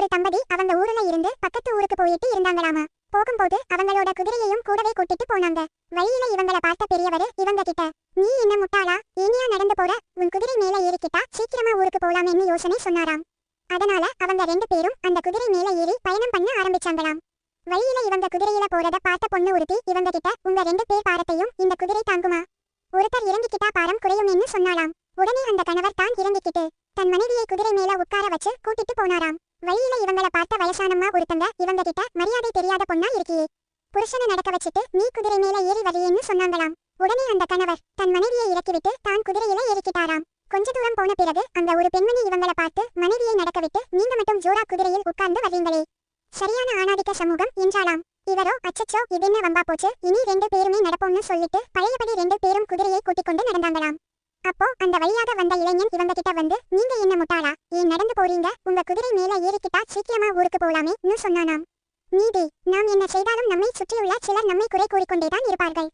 ஒரு தம்பதி அவங்க ஊர்ல இருந்து பக்கத்து ஊருக்கு போயிட்டு இருந்தாங்களாமா. போகும்போது அவங்களோட குதிரையையும் கூடவே கூட்டிட்டு போனாங்க. வழியில இவங்கள பார்த்த பெரியவரு இவங்க கிட்ட நீ என்ன முட்டாளா? இனியா நடந்து போற? உன் குதிரை மேல ஏறிக்கிட்டா சீக்கிரமா ஊருக்கு போலாம்னு யோசனை சொன்னாராம். அதனால அவங்க ரெண்டு பேரும் அந்த குதிரை மேல ஏறி பயணம் பண்ண ஆரம்பிச்சாங்களாம். வழியில இவங்க குதிரையில போறத பார்த்த பொண்ணு ஒருத்தி இவங்க கிட்ட உங்க ரெண்டு பேர் பாரத்தையும் இந்த குதிரை தாங்குமா? ஒருத்தர் இறங்கிக்கிட்டா பாரம் குறையும்னு சொன்னாலாம் உடனே அந்த கணவர் தான் இறங்கிக்கிட்டு தன் மனைவியை குதிரை மேல உட்கார வச்சு கூட்டிட்டு போனாராம். வழியில இவங்கள பார்த்த வயசானம்மா ஒருத்தங்க இவங்க கிட்ட மரியாதை தெரியாத பொண்ணா இருக்கியே. புருஷனை நடக்க வச்சுட்டு நீ குதிரை மேல ஏறி வழியேன்னு சொன்னாங்களாம். உடனே அந்த கணவர் தன் மனைவியை இறக்கிவிட்டு தான் குதிரையில ஏறிக்கிட்டாராம். கொஞ்ச தூரம் போன பிறகு அந்த ஒரு பெண்மணி இவங்களை பார்த்து மனைவியை நடக்க விட்டு நீங்க மட்டும் ஜோரா குதிரையில் உட்கார்ந்து வர்றீங்களே. சரியான ஆணாதிக்க சமூகம் என்றாலாம் இவரோ அச்சச்சோ இதென்ன வம்பா போச்சு? இனி ரெண்டு பேருமே நடப்போம்னு சொல்லிட்டு பழையபடி ரெண்டு பேரும் குதிரையை கூட்டிக் கொண்டு நடந்தாங்களாம். அப்போ அந்த வழியாக வந்த இளைஞன் இவங்க கிட்ட வந்து நீங்க என்ன முட்டாளா? ஏன் நடந்து போறீங்க? உங்க குதிரை மேல ஏறிக்கிட்டா சீக்கிரமா ஊருக்கு போலாமே சொன்னானாம். நீதி நாம் என்ன செய்தாலும் நம்மை சுற்றியுள்ள சிலர் நம்மை குறை கூறிக்கொண்டேதான் இருப்பார்கள்.